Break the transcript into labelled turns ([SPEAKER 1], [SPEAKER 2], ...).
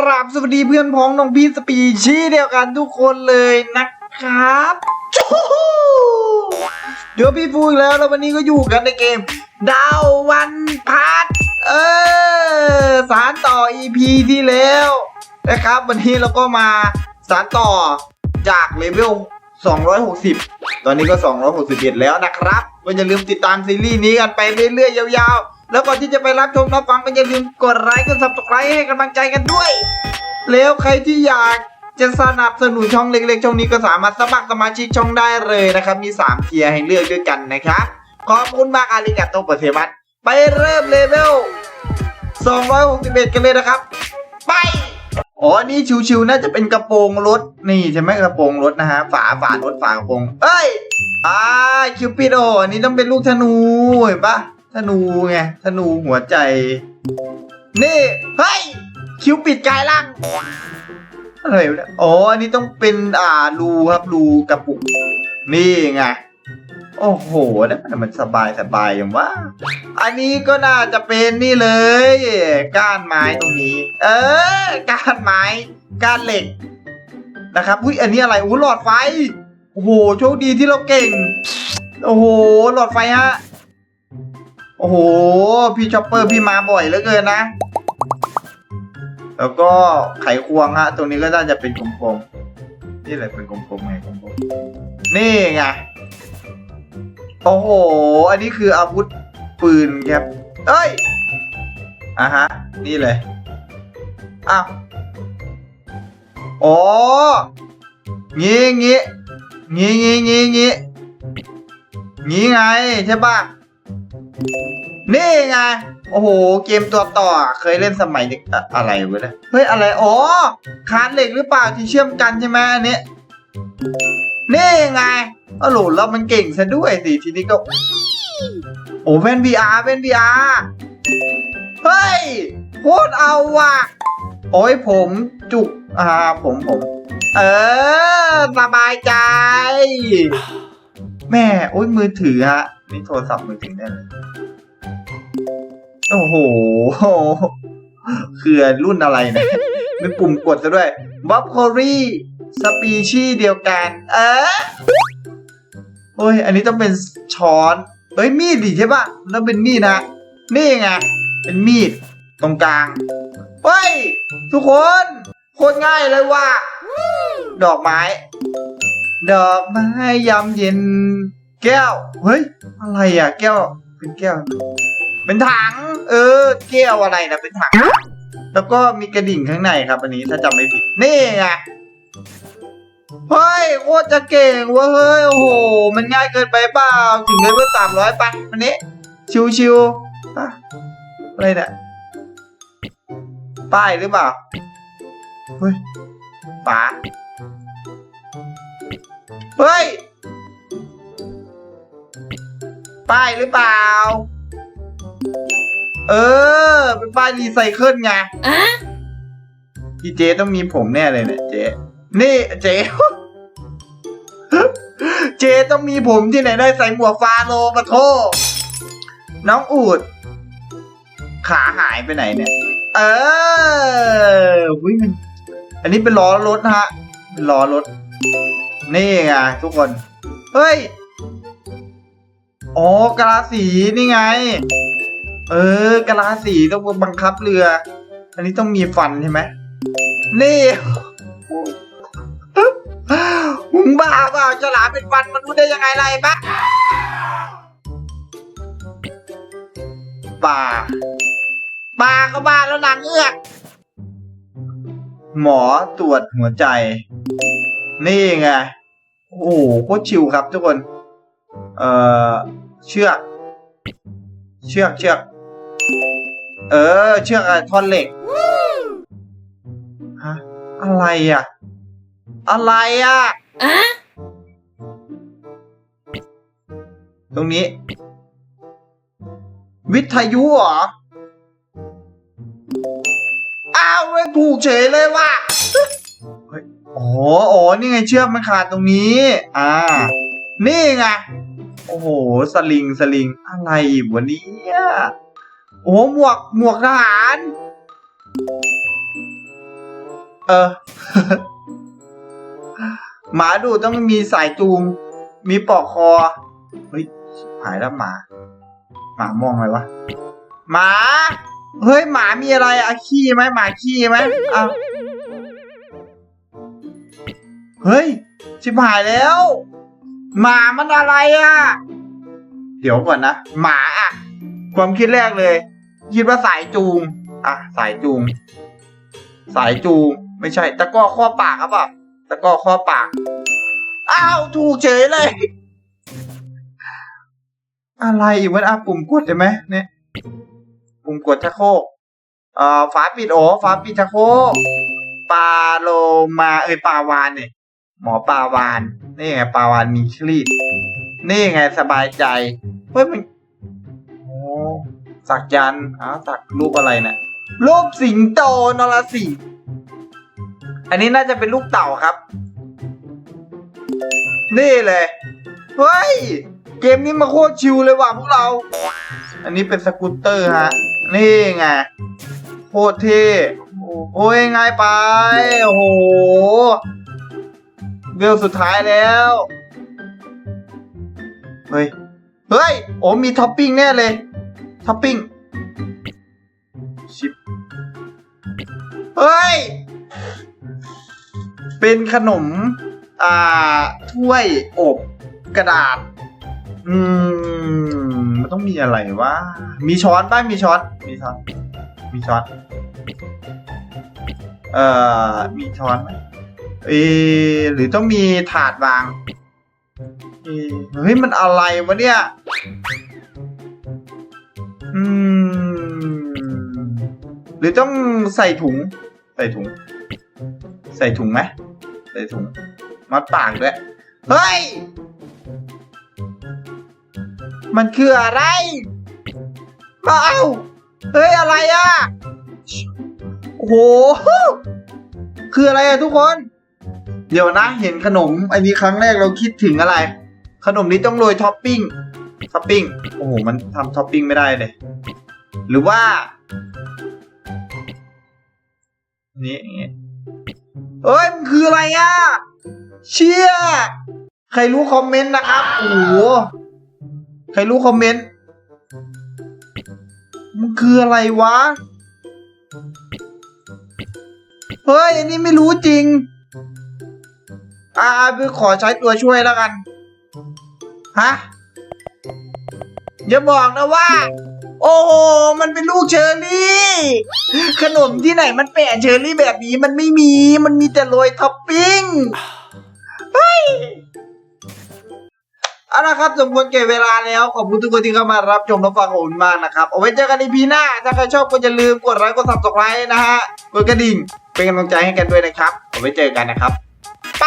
[SPEAKER 1] กราบสวัสดีเพื่อนพ้องน้องพี่สปีชีส์เดียวกันทุกคนเลยนะครับเดี๋ยวพี่ฟูอีกแล้วแล้ววันนี้ก็อยู่กันในเกม ดาววันพัดเออสารต่อ EP ที่แล้วนะครับ วันนี้เราก็มาสารต่อจากเลเวล260 ตอนนี้ก็ 261 แล้วนะครับก็อย่าลืมติดตามซีรีส์นี้กันไปเรื่อยๆยาวๆ แล้วก่อนที่จะไปรับชมรับฟังก็อย่าลืมกดไลค์กด subscribe ให้กำลังใจกันด้วย แล้วใครที่อยากจะสนับสนุนช่องเล็กๆ ช่องนี้ก็สามารถสมัครสมาชิกช่องได้เลยนะครับ มี 3 เทียร์ให้เลือกด้วยกันนะครับ ขอบคุณมากอาริกาโตเปอร์เทมัสไปเริ่มเลเวล 261 กันเลยนะครับ ไป อ๋อ นี่ชิวๆ น่าจะเป็นกระโปรงรถ นี่ใช่ไหมกระโปรงรถนะฮะ ฝาฝารถฝากระโปรง เอ้ย อ่า คิวปิดโออันนี้ต้องเป็นลูกธนูเห็นปะ ธนูไงธนูหัวใจ นี่เฮ้ยคิวปิดกายล่างอะไรวะเนี่ยอ๋ออันนี้ต้องเป็นอ่ารูครับรูกระปุก นี่ไงโอ้โหแล้วมันมันสบายสบายอย่างว่า อันนี้ก็น่าจะเป็นนี่เลย ก้านไม้ตรงนี้ เออ ก้านไม้ ก้านเหล็ก นะครับ อุ้ยอันนี้อะไรอู้หลอดไฟ โอ้โห โชคดีที่เราเก่ง โอ้โห หลอดไฟฮะ โอ้โห พี่ช็อปเปอร์พี่มาบ่อยเหลือเกินนะ แล้วก็ไขควงฮะ ตรงนี้ก็น่าจะเป็นกลมๆ นี่อะไรเป็นกลมๆไงกลมๆ นี่ไง โอ้โห อันนี้คืออาวุธปืนครับ เอ้ย อะฮะ นี่เลย อ้าวอ๋องี้งี้งี้งี้งี้งี้งี้ไงใช่ป่ะ นี่ไง โอ้โห เกมตัวต่อ เคยเล่นสมัยเด็กอะอะไรวะเนี่ย เฮ้ย อะไร อ๋อ คานเหล็กหรือเปล่าที่เชื่อมกันใช่ไหมอันนี้ นี่ไงโอ้โหแล้วมันเก่งซะด้วยสิ ทีนี้ก็ โอ้แว่น VR แว่น VR เฮ้ยโคตรเอาว่ะ โอ้ยผมจุก อ่า ผมผม เออ สบายใจ แม่ โอ้ยมือถือฮะ นี่โทรศัพท์มือถือแน่เลยโอ้โห คือรุ่นอะไรนี่ยมีปุ่มกดซะด้วยบ๊อบโครี่สปีชีเดียวกัน เออโอ้ย อันนี้ต้องเป็นช้อน เอ้ย มีดดิใช่ปะต้องเป็นมีดนะ นี่ไง เป็นมีด ตรงกลาง เฮ้ย ทุกคน โคตรง่ายเลยว่ะ ดอกไม้ ดอกไม้ยามเย็น แก้ว เฮ้ย อะไรอะ แก้ว เป็นแก้ว เป็นถัง เออ แก้วอะไรนะเป็นถัง แล้วก็มีกระดิ่งข้างในครับ อันนี้ถ้าจำไม่ผิด นี่ไง เฮ้ยโคตรจะเก่งเว้ยเฮ้ย โอ้โห มันง่ายเกินไปเปล่า ถึงเลเวลสามร้อยไปวันนี้ ชิวๆอะอะไรเนี่ยป้ายหรือเปล่า เฮ้ยฝาเฮ้ย ป้ายหรือเปล่า เออ เป็นป้ายรีไซเคิลไงพี่เจต้องมีผมแน่เลยเนี่ยเจนี่เจเจต้องมีผมที่ไหนได้ใส่หมวกฟาโลมาโทน้องอูด ขาหายไปไหนเนี่ย เออวิมัน อันนี้เป็นล้อรถนะฮะ เป็นล้อรถ นี่ไงทุกคน เฮ้ย อ๋อกะลาสีนี่ไง เออกะลาสีต้องบังคับเรือ อันนี้ต้องมีฟันใช่ไหมนี่มึงบ้าเปล่าฉลามเป็นฟันมันรู้ได้ยังไงไรปะป่าปลาก็บ้าแล้วนางเงือกหมอตรวจหัวใจ นี่ไง โอ้โหโคตรชิวครับทุกคน เอ่อ เชือก เชือกเชือก เออ เชือกอะไรท่อนเหล็กฮะอะไรอะ อะไรอะตรงนี้ วิทยุเหรอ อ้าวไม่ถูกเฉยเลยว่ะเฮ้ยอ๋ออ๋อนี่ไงเชือกมันขาดตรงนี้ อ่า นี่ไง โอ้โห สลิง สลิง อะไรอีกวันนี้โอ้โหหมวก หมวกทหาร เออ หมาดูต้องมีสายจูง มีปลอกคอ เฮ้ย หายแล้วหมา หมามองอะไรวะ หมา เฮ้ย หมามีอะไรอะขี้ไหมหมาขี้ไหมอ้าวเฮ้ย ชิบหายแล้ว หมามันอะไรอะเดี๋ยวก่อนนะ หมาอะความคิดแรกเลย คิดว่าสายจูง อะ สายจูง สายจูง ไม่ใช่ ตะกร้อข้อปากครับอะ ตะกร้อข้อปาก อ้าว ถูกเฉยเลย อะไรอีกวะอะปุ่มกดได้ไหมเนี่ย ปุ่มกดชักโครกเอ่อฝาปิดโอ้ฝาปิดชักโครกปลาโลมาเอ้ยปลาวานเนี่ย หมอปาวาน นี่ไงปาวานมีคลีดนี่ไงสบายใจ เฮ้ยมันโอ้สักยันอ้าวสักรูปอะไรเนี่ยรูปสิงโตนรสิงอันนี้น่าจะเป็นลูกเต่าครับ นี่เลย เฮ้ย เกมนี้มาโคตรชิลเลยว่ะพวกเรา อันนี้เป็นสกูตเตอร์ฮะ นี่ไงโคตรเท่โอ้ยง่ายไป โอ้โห เรื่องสุดท้ายแล้ว เฮ้ย เฮ้ย โอ้มีท็อปปิ้งแน่เลย ท็อปปิ้ง ชิป เฮ้ย เป็นขนม อ่า ถ้วยอบกระดาษ อืม มันต้องมีอะไรวะ มีช้อนป้ามีช้อน มีช้อน มีช้อน เอ่อ มีช้อนไหม เอะหรือต้องมีถาดวางเอะเฮ้ยมันอะไรวะเนี่ย อืม หรือต้องใส่ถุง ใส่ถุง ใส่ถุงไหมใส่ถุง มัดปากด้วย เฮ้ย มันคืออะไรมาเอาเฮ้ย อะไรอะ โอ้โห คืออะไรอะทุกคน เดี๋ยวนะเห็นขนม อันนี้ครั้งแรกเราคิดถึงอะไร ขนมนี้ต้องโรยท็อปปิ้งท็อปปิ้งโอ้โหมันทำท็อปปิ้งไม่ได้เลย หรือว่า นี่เอ้ยมันคืออะไรอะ เชี่ย ใครรู้คอมเมนต์นะครับโอ้โหใครรู้คอมเมนต์มันคืออะไรวะ เฮ้ย อันนี้ไม่รู้จริง อ่าไปขอใช้ตัวช่วยแล้วกัน ฮะ อย่าบอกนะว่า โอ้โห มันเป็นลูกเชอร์รี่ ขนมที่ไหนมันแปะเชอร์รี่แบบนี้มันไม่มี มันมีแต่โรยท็อปปิ้งเฮ้ยเอาละครับสมควรเก็บเวลาแล้ว ขอบคุณทุกคนที่เข้ามารับชมรับฟังขอบคุณมากนะครับ เอาไว้เจอกันในพีหน้า ถ้าใครชอบก็อย่าลืมกดไลค์กดซับสไครต์นะฮะ กดกระดิ่ง เป็นกำลังใจให้กันด้วยนะครับ เอาไว้เจอกันนะครับ ไป